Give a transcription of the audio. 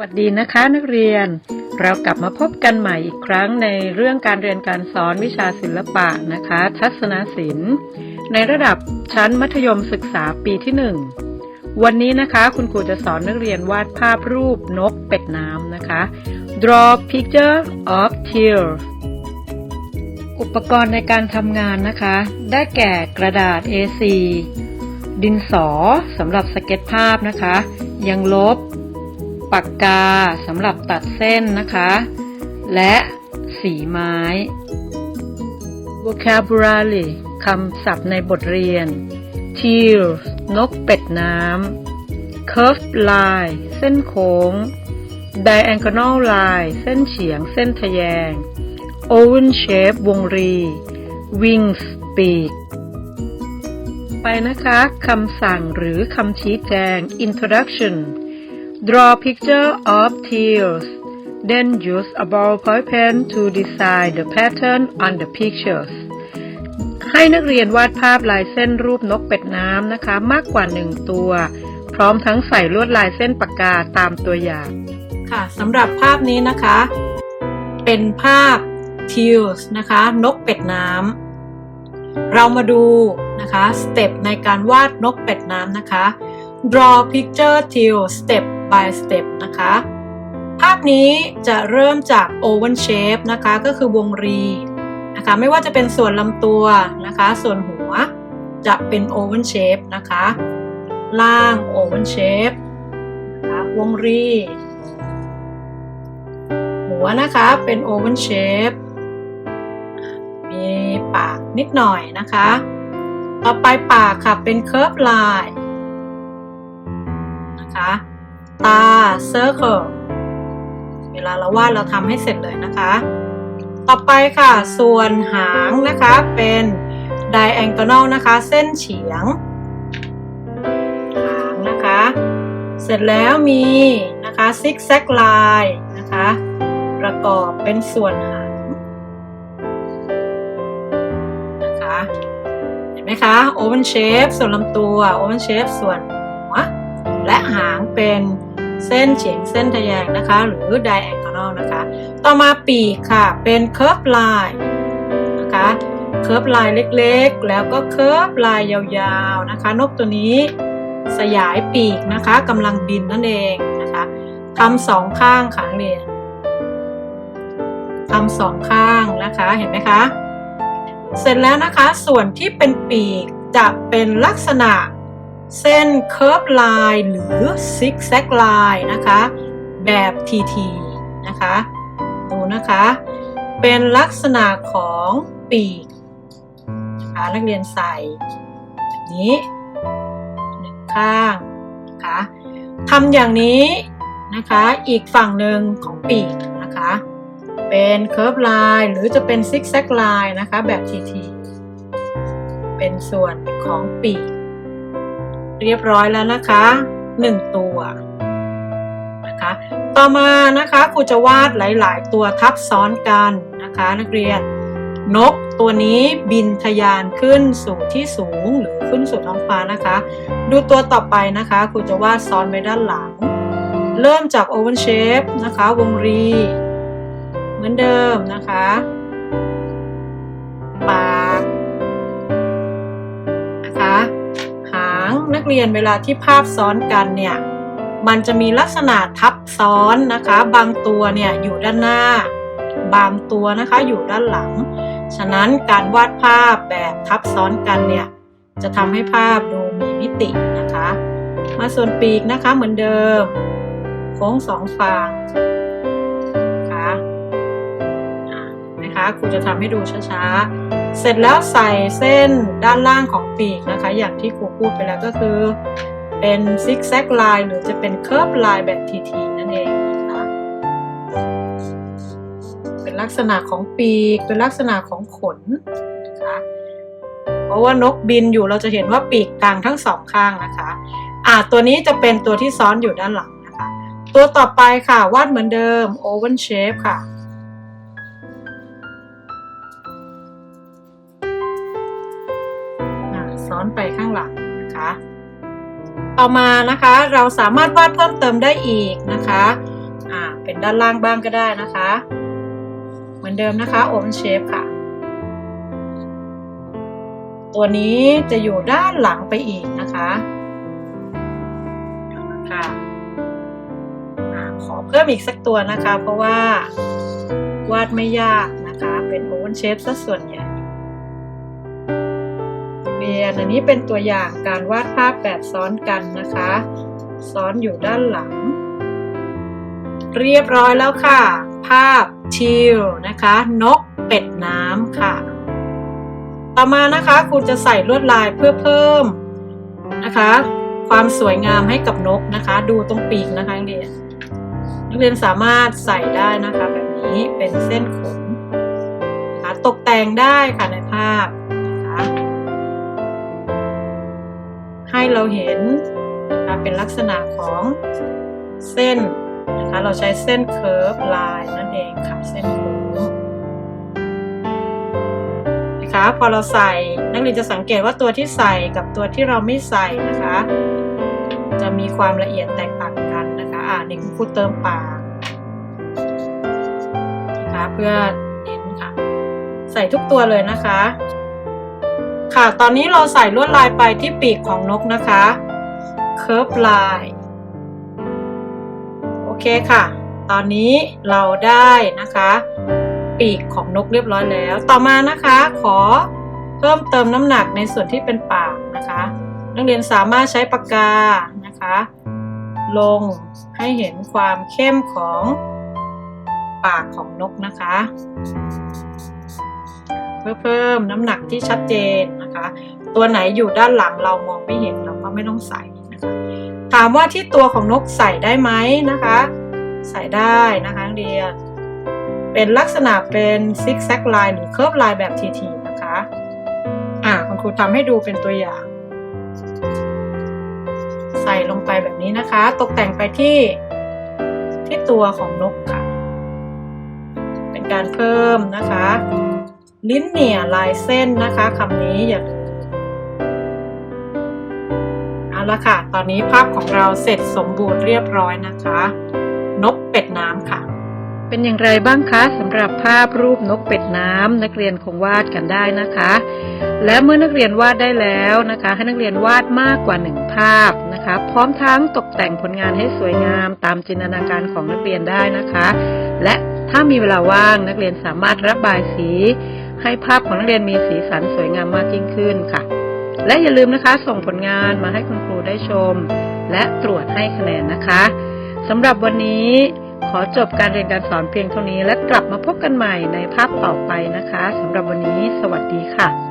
วัสดีนะคะนักเรียน เรากลับมาพบกันใหม่อีกครั้งในเรื่องการเรียนการสอนวิชาศิลปะนะคะ ทัศนศิลป์ ในระดับชั้นมัธยมศึกษาปีที่ 1 วันนี้นะคะคุณครูจะสอนนักเรียนวาดภาพรูปนกเป็ดน้ำนะคะ draw picture of teal อุปกรณ์ในการทำงานนะคะ ได้แก่กระดาษ A4 ดินสอสำหรับสเก็ตภาพนะคะ ยังลบ ปากกาสำหรับตัดเส้นนะคะ และสีไม้ vocabulary คำศัพท์ในบทเรียน teal นกเป็ดน้ำ curved line เส้นโค้ง diagonal line เส้นเฉียง เส้นทะแยง oval shape วงรี wings ปีก ไปนะคะ คำสั่งหรือคำชี้แจง introduction Draw picture of teals. Then use a ballpoint pen to design the pattern on the pictures. ให้นักเรียนวาดภาพลายเส้นรูปนกเป็ดน้ำนะคะ มากกว่าหนึ่งตัว พร้อมทั้งใส่ลวดลายเส้นปากกาตามตัวอย่าง ค่ะสำหรับภาพนี้นะคะ เป็นภาพ teals นะคะ นกเป็ดน้ำเรามาดูนะคะสเต็ปในการวาดนกเป็ดน้ำนะคะ draw picture till step by step นะคะ ภาพนี้จะเริ่มจาก oval shape นะคะ ก็คือวงรีนะคะ ไม่ว่าจะเป็นส่วนลำตัวนะคะ ส่วนหัวจะเป็น oval shape นะคะ ล่าง oval shape นะคะ วงรี หัวนะคะเป็น oval shape มีปากนิดหน่อยนะคะ ต่อไปปากค่ะเป็น curve line นะคะ ตา circle เวลาเราวาดเราทำให้เสร็จเลยนะคะ ต่อไปค่ะ ส่วนหางนะคะเป็น diagonal นะคะ เส้นเฉียง หางนะคะ เสร็จแล้วมีนะคะ zigzag line นะคะ ประกอบเป็นส่วนหางนะคะเห็นไหมคะ oval shape ส่วนลำตัว oval shape ส่วนหัวและหางเป็น เส้นเฉียงเส้นทะแยงนะคะ หรือ diagonal นะคะ ต่อมาปีกค่ะ เป็น curve line นะคะ curve line เล็กๆ แล้วก็ curve line ยาวๆนะคะ นกตัวนี้สยายปีกนะคะกำลังบินนั่นเองนะคะทำสองข้างขาเรียนทำสองข้างนะคะเห็นไหมคะ เสร็จแล้วนะคะส่วนที่เป็นปีกจะเป็นลักษณะ เส้น curve line หรือ zigzag line นะคะ แบบ TT นะคะ ดูนะคะ เป็นลักษณะของปีกนะคะนักเรียนใส่แบบนี้หนึ่งข้างนะคะทำอย่างนี้นะคะ อีกฝั่งหนึ่งของปีกนะคะ เป็น curve line หรือจะเป็น zigzag line นะคะแบบ TT เป็นส่วนของปีก เรียบร้อยแล้วนะคะ 1 ตัวนะคะ ต่อมานะคะครูจะวาดหลาย ๆ ตัวทับซ้อนกันนะคะนักเรียน นกตัวนี้บินทะยานขึ้นสู่ที่สูงหรือขึ้นสู่ท้องฟ้านะคะ ดูตัวต่อไปนะคะครูจะวาดซ้อนไว้ด้านหลัง เริ่มจาก oval shape นะคะ วงรี เหมือนเดิมนะคะ เรียนเวลาที่ภาพซ้อนกันเนี่ย มันจะมีลักษณะทับซ้อนนะคะ บางตัวเนี่ยอยู่ด้านหน้า บางตัวนะคะอยู่ด้านหลัง ฉะนั้นการวาดภาพแบบทับซ้อนกันเนี่ย จะทำให้ภาพดูมีมิตินะคะ มาส่วนปีกนะคะเหมือนเดิม โค้งสองฝั่ง นะคะครูจะทำให้ดูช้าๆ เสร็จแล้วใส่เส้นด้านล่างของปีกนะคะ อย่างที่ครูพูดไปแล้วก็คือ เป็นซิกแซกลน์หรือจะเป็นเคิร์ฟลน์แบบทีๆนั่นเองนะคะเป็นลักษณะของปีก เป็นลักษณะของขนนะคะเพราะว่านกบินอยู่เราจะเห็นว่าปีกกลางทั้งสองข้างนะคะอ่าตัวนี้จะเป็นตัวที่ซ้อนอยู่ด้านหลังนะคะ ตัวต่อไปค่ะวาดเหมือนเดิม oval shape ค่ะ ซ้อนไปข้างหลังนะคะ ต่อมานะคะเราสามารถวาดเพิ่มเติมได้อีกนะคะอ่าเป็นด้านล่างบ้างก็ได้นะคะ เหมือนเดิมนะคะ Open Shape ค่ะ ตัวนี้จะอยู่ด้านหลังไปอีกนะคะค่ะอ่าขอเพิ่มอีกสักตัวนะคะ เพราะว่าวาดไม่ยากนะคะ เป็น Open Shape ซะส่วนใหญ่ รียน อันนี้เป็นตัวอย่างการวาดภาพแบบซ้อนกันนะคะ ซ้อนอยู่ด้านหลัง เรียบร้อยแล้วค่ะ ภาพทิวนะคะ นกเป็ดน้ำค่ะ ต่อมานะคะครูจะใส่ลวดลายเพื่อเพิ่มนะคะ ความสวยงามให้กับนกนะคะ ดูตรงปีกนะคะนักเรียนนักเรียนสามารถใส่ได้นะคะ แบบนี้เป็นเส้นขนนะคะตกแต่งได้ค่ะในภาพ ให้เราเห็นนะคะเป็นลักษณะของเส้นนะคะเราใช้เส้นเคิร์ฟลายนั่นเองค่ะเส้นโค้งนะคะพอเราใส่นักเรียนจะสังเกตว่าตัวที่ใส่กับตัวที่เราไม่ใส่นะคะ จะมีความละเอียดแตกต่างกันนะคะอ่านี่คือครูเติมปากนะคะเพื่อเน้นค่ะใส่ทุกตัวเลยนะคะ ค่ะ ตอนนี้เราใส่ลวดลายไปที่ปีกของนกนะคะ เคิร์ฟลาย โอเคค่ะ ตอนนี้เราได้นะคะ ปีกของนกเรียบร้อยแล้ว ต่อมานะคะ ขอเพิ่มเติมน้ำหนักในส่วนที่เป็นปากนะคะ นักเรียนสามารถใช้ปากกานะคะ ลงให้เห็นความเข้มของปากของนกนะคะ เพื่อเพิ่มน้ำหนักที่ชัดเจนนะคะ ตัวไหนอยู่ด้านหลังเรามองไม่เห็นเราก็ไม่ต้องใส่นะคะ ถามว่าที่ตัวของนกใส่ได้ไหมนะคะ ใส่ได้นะคะเรียนเป็นลักษณะเป็นซิกแซกไลน์หรือเคิร์ฟไลน์แบบทีๆนะคะอ่าคุณครูทำให้ดูเป็นตัวอย่าง ใส่ลงไปแบบนี้นะคะ ตกแต่งไปที่ที่ตัวของนกค่ะ เป็นการเพิ่มนะคะ ลิ้นเหนี่ยลายเส้นนะคะคำนี้อย่าลืมเอาละค่ะ ตอนนี้ภาพของเราเสร็จสมบูรณ์เรียบร้อยนะคะ นกเป็ดน้ำค่ะ เป็นอย่างไรบ้างคะสำหรับภาพรูปนกเป็ดน้ำนักเรียนคงวาดกันได้นะคะ และเมื่อนักเรียนวาดได้แล้วนะคะ ให้นักเรียนวาดมากกว่าหนึ่งภาพนะคะ พร้อมทั้งตกแต่งผลงานให้สวยงามตามจินตนาการของนักเรียนได้นะคะ และถ้ามีเวลาว่างนักเรียนสามารถระบายสี ให้ภาพของนักเรียนมีสีสันสวยงามมากยิ่งขึ้นค่ะ และอย่าลืมนะคะ ส่งผลงานมาให้คุณครูได้ชม และตรวจให้คะแนนนะคะสำหรับวันนี้ขอจบการเรียนการสอนเพียงเท่านี้และกลับมาพบกันใหม่ในภาพต่อไปนะคะสำหรับวันนี้ สวัสดีค่ะ